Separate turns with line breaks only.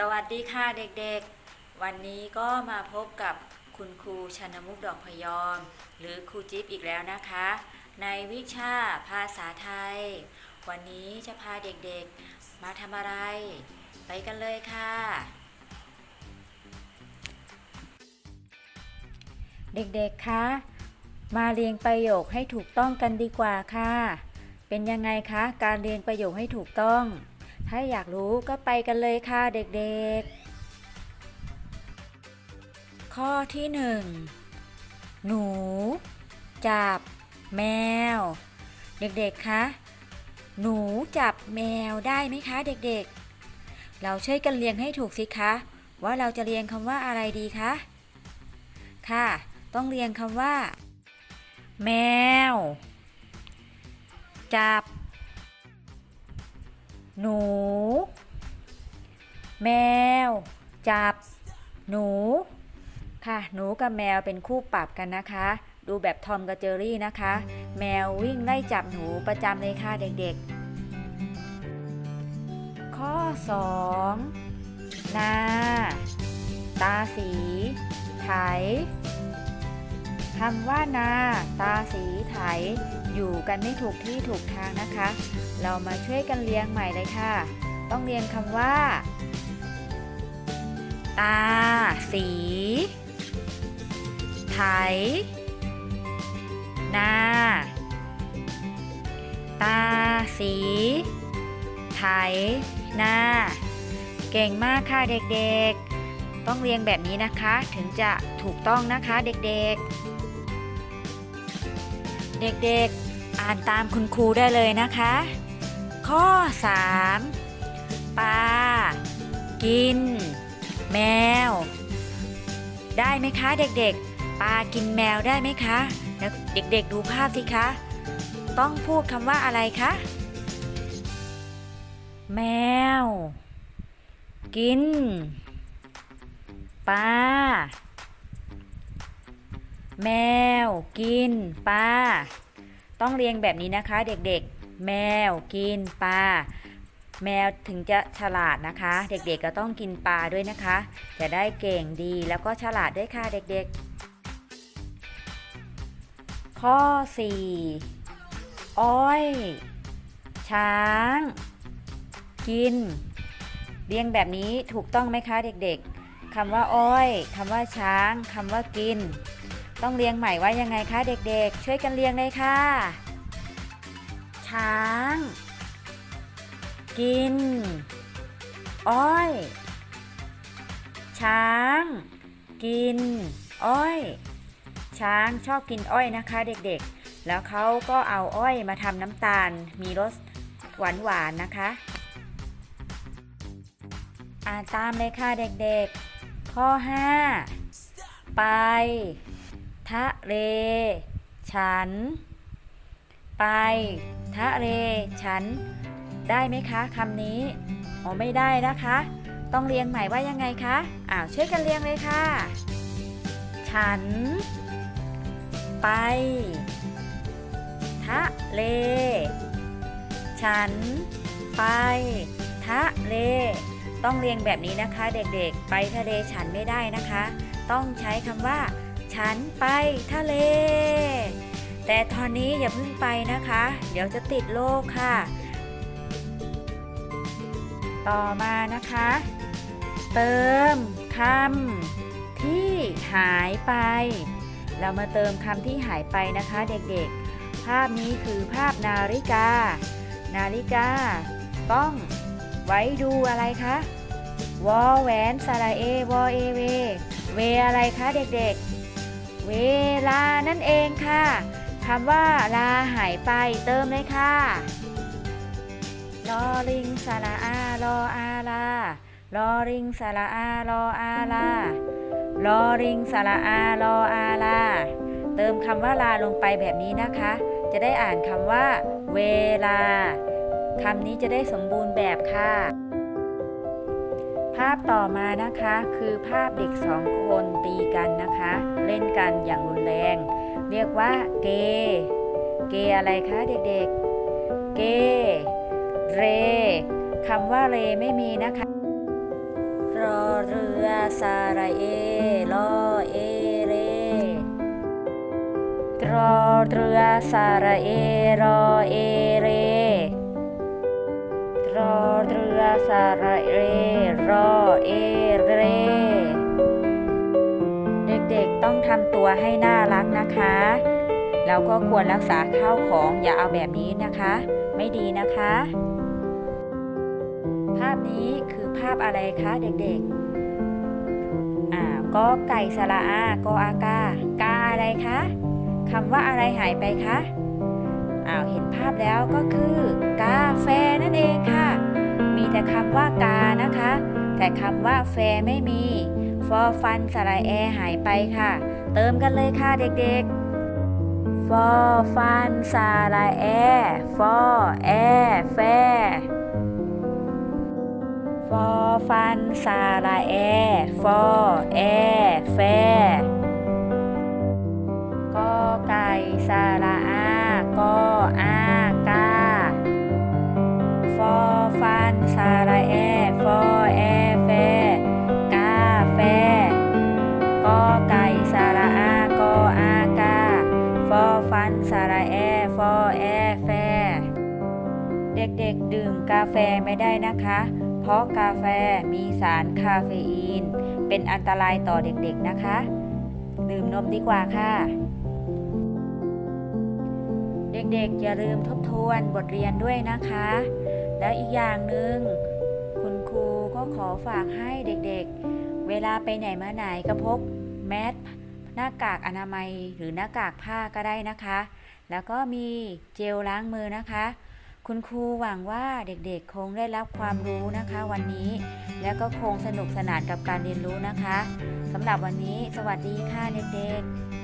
สวัสดีค่ะเด็กๆ วันนี้ก็มาพบกับคุณครูชนมุกดอกพยอม หรือครูจิ๊บอีกแล้วนะคะ ในวิชาภาษาไทย วันนี้จะพาเด็กๆมาทำอะไร ไปกันเลยค่ะ เด็กๆคะมาเรียงประโยคให้ถูกต้องกันดีกว่าค่ะ เป็นยังไงคะ การเรียงประโยคให้ถูกต้อง ถ้าอยากรู้ก็ไปกันเลยค่ะเด็กๆ ข้อที่หนึ่งหนู จับ แมว เด็กๆ คะ หนูจับแมวได้ไหมคะ เด็กๆ เราช่วยกันเรียงให้ถูกสิคะ ว่าเราจะเรียงคำว่าอะไรดีคะ ค่ะ ต้องเรียงคำว่า แมว จับ หนู แมว จับ หนู ค่ะ หนูกับแมวเป็นคู่ปรับกันนะคะ ดูแบบทอมกับเจอรี่นะคะ แมววิ่งไล่จับหนูประจำเลยค่ะเด็กๆ ข้อ 2 นา ตาสี ไถคำว่านา ตาสีไถ อยู่กันไม่ถูกที่ถูกทางนะคะ เรามาช่วยกันเรียงใหม่เลยค่ะ ต้องเรียงคำว่า ตา สี ไถ นา ตา สี ไถ นา เก่งมากค่ะเด็กๆ ต้องเรียงแบบนี้นะคะ ถึงจะถูกต้องนะคะเด็กๆเด็กๆ อ่านตามคุณครูได้เลยนะคะ ข้อ 3 ปลา กิน แมว ได้ไหมคะเด็กๆ ปลากินแมวได้ไหมคะ เด็กๆดูภาพสิคะ ต้องพูดคำว่าอะไรคะ แมว กิน ปลาแมว กินปลา ต้องเรียงแบบนี้นะคะเด็กๆ แมวกินปลาแมวถึงจะฉลาดนะคะ เด็กๆก็ต้องกินปลาด้วยนะคะ จะได้เก่งดีแล้วก็ฉลาดด้วยค่ะเด็กๆ ข้อ 4 อ้อย ช้าง กิน เรียงแบบนี้ถูกต้องไหมคะเด็กๆคำว่าอ้อยคำว่าช้างคำว่ากิน ต้องเรียงใหม่ว่ายังไงคะเด็กๆ ช่วยกันเรียงเลยค่ะ ช้าง กิน อ้อย ช้าง กิน อ้อย ช้างชอบกินอ้อยนะคะเด็กๆ แล้วเขาก็เอาอ้อยมาทำน้ำตาล มีรสหวานๆนะคะ อ่านตามเลยค่ะเด็กๆ ข้อ 5 ไป ทะเล ฉัน ไป ทะเล ฉัน ได้ไหมคะคำนี้อ๋อไม่ได้นะคะ ต้องเรียงใหม่ว่ายังไงคะอ้าวช่วยกันเรียงเลยค่ะ ฉัน ไป ทะเล ฉัน ไป ทะเล ต้องเรียงแบบนี้นะคะ เด็กๆ ไปทะเลฉันไม่ได้นะคะ ต้องใช้คำว่า ฉันไปทะเล แต่ตอนนี้อย่าเพิ่งไปนะคะ เดี๋ยวจะติดโรคค่ะ ต่อมานะคะ เติมคำที่หายไป เรามาเติมคำที่หายไปนะคะเด็กๆ ภาพนี้คือภาพนาฬิกา นาฬิกา ต้องไว้ดูอะไรคะวอแหวนสระเอวอเอเว เวอะไรคะเด็กๆ เวลานั่นเองค่ะคำว่าลาหายไปเติมเลยค่ะลอลิงสระอาลออาลาลอลิงสระอาลออาลาลอลิงสระอาลออาลาเติมคำว่าลาลงไปแบบนี้นะคะ จะได้อ่านคำว่า เวลาคำนี้จะได้สมบูรณ์แบบค่ะ ภาพต่อมานะคะคือภาพเด็กสองคนตีกันนะคะ เล่นกันอย่างรุนแรง เรียกว่าเก เกอะไรคะเด็กๆ เก เรคำว่าเรไม่มีนะคะ รอเรือสาระเอรอเอเรรอเรือสาระเอรอเอเรรอ รือสาระเอรอเอเร เด็กๆต้องทำตัวให้น่ารักนะคะ แล้วก็ควรรักษาข้าวของอย่าเอาแบบนี้นะคะ ไม่ดีนะคะ ภาพนี้คือภาพอะไรคะเด็กๆ อ่าก็ไก่สระอากออากากาอะไรคะคำว่าอะไรหายไปคะอ้าวเห็นภาพแล้วก็คือกาแฟนั่นเองค่ะ มีแต่คำว่ากานะคะ แต่คำว่าแฟไม่มี ฟอฟันสระแอหายไปค่ะ เติมกันเลยค่ะเด็กๆ ฟอฟันสระแอ ฟอแอแฟฟอฟันสระแอ ฟอแอแฟกอไก่สระอา เด็กๆ ดื่มกาแฟไม่ได้นะคะ เพราะกาแฟมีสารคาเฟอีน เป็นอันตรายต่อเด็กๆนะคะ ดื่มนมดีกว่าค่ะ เด็กๆ อย่าลืมทบทวนบทเรียนด้วยนะคะ แล้วอีกอย่างหนึ่งคุณครูก็ขอฝากให้เด็กๆ เวลาไปไหนมาไหนก็พกแมสหน้ากากอนามัยหรือหน้ากากผ้าก็ได้นะคะ แล้วก็มีเจลล้างมือนะคะ คุณครูหวังว่าเด็กๆ คงได้รับความรู้นะคะวันนี้ แล้วก็คงสนุกสนานกับการเรียนรู้นะคะสำหรับวันนี้ สวัสดีค่ะเด็กๆ